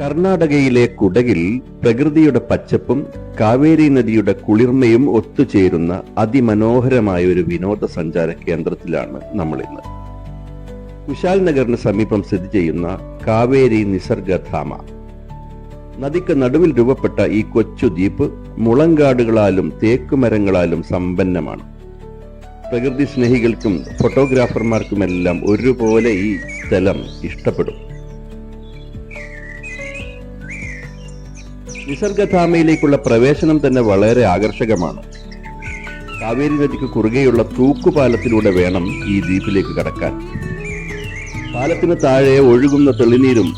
കർണാടകയിലെ കുടകിൽ പ്രകൃതിയുടെ പച്ചപ്പും കാവേരി നദിയുടെ കുളിർമയും ഒത്തുചേരുന്ന അതിമനോഹരമായ ഒരു വിനോദസഞ്ചാര കേന്ദ്രത്തിലാണ് നമ്മൾ ഇന്ന് കുശാൽ നഗറിന് സമീപം സ്ഥിതി ചെയ്യുന്ന കാവേരി നിസർഗധാമ നദിക്ക് നടുവിൽ രൂപപ്പെട്ട ഈ കൊച്ചു ദ്വീപ് മുളങ്കാടുകളാലും തേക്കുമരങ്ങളാലും സമ്പന്നമാണ്. പ്രകൃതി സ്നേഹികൾക്കും ഫോട്ടോഗ്രാഫർമാർക്കുമെല്ലാം ഒരുപോലെ ഈ സ്ഥലം ഇഷ്ടപ്പെടും. നിസർഗധാമയിലേക്കുള്ള പ്രവേശനം തന്നെ വളരെ ആകർഷകമാണ്. കാവേരി നദിക്ക് കുറുകെയുള്ള തൂക്കുപാലത്തിലൂടെ വേണം ഈ ദ്വീപിലേക്ക് കടക്കാൻ. പാലത്തിന് താഴെ ഒഴുകുന്ന തെളിനീരും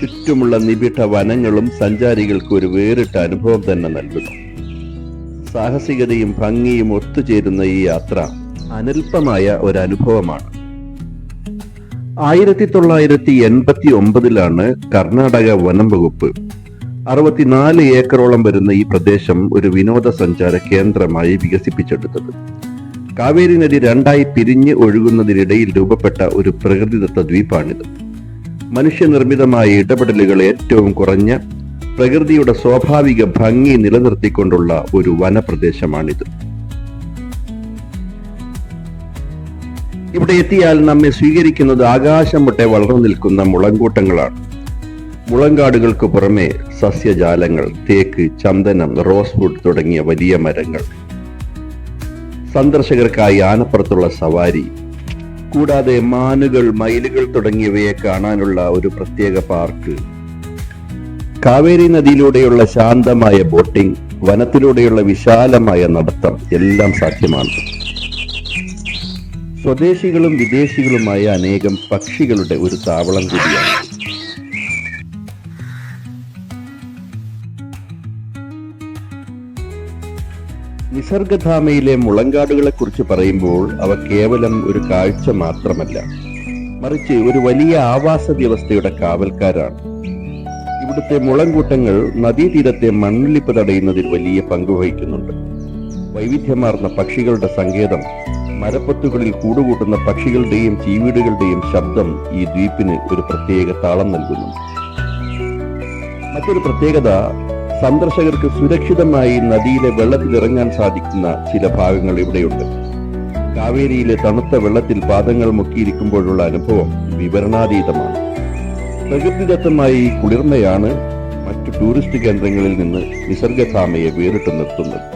ചുറ്റുമുള്ള നിബിഡ വനങ്ങളും സഞ്ചാരികൾക്ക് ഒരു വേറിട്ട അനുഭവം തന്നെ നൽകുന്നു. സാഹസികതയും ഭംഗിയും ഒത്തുചേരുന്ന ഈ യാത്ര അനൽപമായ ഒരു അനുഭവമാണ് ആയിരത്തി തൊള്ളായിരത്തി എൺപത്തി ഒമ്പതിലാണ് കർണാടക വനം വകുപ്പ് അറുപത്തിനാല് ഏക്കറോളം വരുന്ന ഈ പ്രദേശം ഒരു വിനോദസഞ്ചാര കേന്ദ്രമായി വികസിപ്പിച്ചെടുത്തത്. കാവേരി നദി രണ്ടായി പിരിഞ്ഞ് ഒഴുകുന്നതിനിടയിൽ രൂപപ്പെട്ട ഒരു പ്രകൃതിദത്ത ദ്വീപാണിത്. മനുഷ്യനിർമ്മിതമായ ഇടപെടലുകൾ ഏറ്റവും കുറഞ്ഞ പ്രകൃതിയുടെ സ്വാഭാവിക ഭംഗി നിലനിർത്തിക്കൊണ്ടുള്ള ഒരു വനപ്രദേശമാണിത്. ഇവിടെ എത്തിയാൽ നമ്മെ സ്വീകരിക്കുന്നത് ആകാശം മുട്ടെ വളർന്നു നിൽക്കുന്ന മുളങ്കൂട്ടങ്ങളാണ്. മുളങ്കാടുകൾക്ക് പുറമെ സസ്യജാലങ്ങൾ തേക്ക് ചന്ദനം റോസ്വുഡ് തുടങ്ങിയ വലിയ മരങ്ങൾ. സന്ദർശകർക്കായി ആനപ്പുറത്തുള്ള സവാരി കൂടാതെ മാനുകൾ മയിലുകൾ തുടങ്ങിയവയെ കാണാനുള്ള ഒരു പ്രത്യേക പാർക്ക്. കാവേരി നദിയിലൂടെയുള്ള ശാന്തമായ ബോട്ടിംഗ് വനത്തിലൂടെയുള്ള വിശാലമായ നടത്തം എല്ലാം സാധ്യമാണ്. സ്വദേശികളും വിദേശികളുമായ അനേകം പക്ഷികളുടെ ഒരു താവളം കൂടിയാണ്. നിസർഗധാമയിലെ മുളങ്കാടുകളെ കുറിച്ച് പറയുമ്പോൾ അവ കേവലം ഒരു കാഴ്ച മാത്രമല്ല. മറിച്ച് ഒരു വലിയ ആവാസ വ്യവസ്ഥയുടെ കാവൽക്കാരാണ്. ഇവിടുത്തെ മുളങ്കൂട്ടങ്ങൾ നദീതീരത്തെ മണ്ണൊലിപ്പ് തടയുന്നതിൽ വലിയ പങ്ക് വഹിക്കുന്നുണ്ട്. വൈവിധ്യമാർന്ന പക്ഷികളുടെ സങ്കേതം മരപ്പത്തുകളിൽ കൂടുകൂട്ടുന്ന പക്ഷികളുടെയും ചീവീടുകളുടെയും ശബ്ദം ഈ ദ്വീപിന് ഒരു പ്രത്യേക താളം നൽകുന്നു. മറ്റൊരു പ്രത്യേകത സന്ദർശകർക്ക് സുരക്ഷിതമായി നദിയിലെ വെള്ളത്തിൽ ഇറങ്ങാൻ സാധിക്കുന്ന ചില ഭാഗങ്ങൾ ഇവിടെയുണ്ട്. കാവേരിയിലെ തണുത്ത വെള്ളത്തിൽ പാദങ്ങൾ മുക്കിയിരിക്കുമ്പോഴുള്ള അനുഭവം വിവരണാതീതമാണ്. പ്രകൃതിദത്തമായി കുളിർമയാണ് മറ്റു ടൂറിസ്റ്റ് കേന്ദ്രങ്ങളിൽ നിന്ന് നിസർഗധാമയെ വേറിട്ട് നിർത്തുന്നത്.